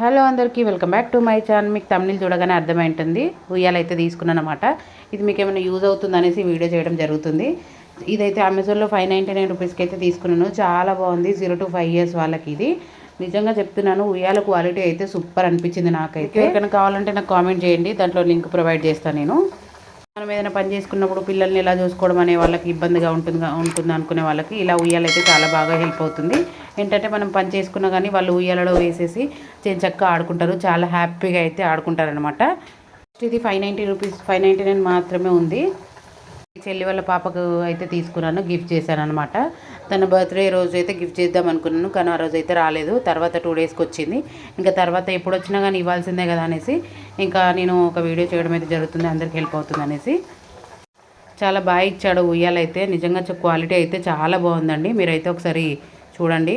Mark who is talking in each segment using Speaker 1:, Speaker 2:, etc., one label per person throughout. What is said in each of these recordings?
Speaker 1: Hello అందరికీ welcome back to my channel. మీకు తమిళ చూడగానే అర్థమైంటుంది. ఉయ్యాల అయితే తీసుకున్నాను అనమాట ఇది మీకు ఏమైనా యూజ్ అవుతుంది అనేసి వీడియో చేయడం జరుగుతుంది. ఇదైతే అమెజాన్లో ఫైవ్ నైంటీ నైన్ రూపీస్కి అయితే తీసుకున్నాను. చాలా బాగుంది. జీరో టు ఫైవ్ ఇయర్స్ వాళ్ళకి ఇది. నిజంగా చెప్తున్నాను ఉయ్యాల క్వాలిటీ అయితే సూపర్ అనిపించింది నాకైతే. ఎవరికైనా కావాలంటే నాకు కామెంట్ చేయండి. దాంట్లో లింక్ ప్రొవైడ్ చేస్తాను నేను. మనం ఏదైనా పని చేసుకున్నప్పుడు పిల్లల్ని ఎలా చూసుకోవడం అనే వాళ్ళకి ఇబ్బందిగా ఉంటుంది ఉంటుంది అనుకునే వాళ్ళకి ఇలా ఉయ్యాలైతే చాలా బాగా హెల్ప్ అవుతుంది. ఏంటంటే మనం పని చేసుకున్నా కానీ వాళ్ళు ఉయ్యాలలో వేసేసి చక్కగా ఆడుకుంటారు. చాలా హ్యాపీగా అయితే ఆడుకుంటారనమాట ఇది five ninety rupees five ninety nine మాత్రమే ఉంది. చెల్లి వాళ్ళ పాపకు అయితే తీసుకున్నాను గిఫ్ట్ చేశాను అనమాట తన బర్త్డే రోజు అయితే గిఫ్ట్ చేద్దాం అనుకున్నాను కానీ ఆ రోజు అయితే రాలేదు. తర్వాత టూ డేస్కి వచ్చింది. ఇంకా తర్వాత ఎప్పుడు వచ్చినా కానీ ఇవ్వాల్సిందే కదా అనేసి ఇంకా నేను ఒక వీడియో చేయడం అయితే జరుగుతుంది అందరికి హెల్ప్ అవుతుంది అనేసి. చాలా బాగా ఇచ్చాడు ఉయ్యాలైతే నిజంగా క్వాలిటీ అయితే చాలా బాగుందండి. మీరైతే ఒకసారి చూడండి.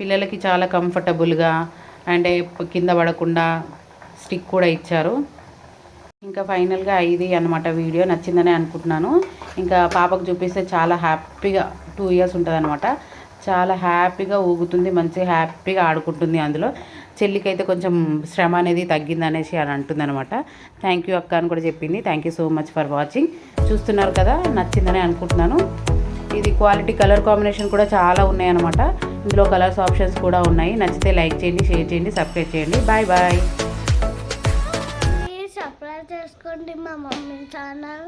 Speaker 1: పిల్లలకి చాలా కంఫర్టబుల్గా అండ్ కింద పడకుండా స్టిక్ కూడా ఇచ్చారు. ఇంకా ఫైనల్గా ఇది అనమాట వీడియో నచ్చిందని అనుకుంటున్నాను. ఇంకా పాపకు చూపిస్తే చాలా హ్యాపీగా టూ ఇయర్స్ ఉంటుంది అనమాట చాలా హ్యాపీగా ఊగుతుంది మంచిగా హ్యాపీగా ఆడుకుంటుంది అందులో. చెల్లికి అయితే కొంచెం శ్రమ అనేది తగ్గింది అనేసి అని అంటుంది అనమాట థ్యాంక్ యూ అక్క అని కూడా చెప్పింది. Thank you so much for watching చూస్తున్నారు కదా నచ్చిందని అనుకుంటున్నాను. ఇది క్వాలిటీ కలర్ కాంబినేషన్ కూడా చాలా ఉన్నాయన్నమాట. ఇందులో కలర్స్ ఆప్షన్స్ కూడా ఉన్నాయి. నచ్చితే లైక్ చేయండి షేర్ చేయండి సబ్స్క్రైబ్ చేయండి. బాయ్ బాయ్
Speaker 2: చేసుకోండి మా మమ్మీ ఛానల్.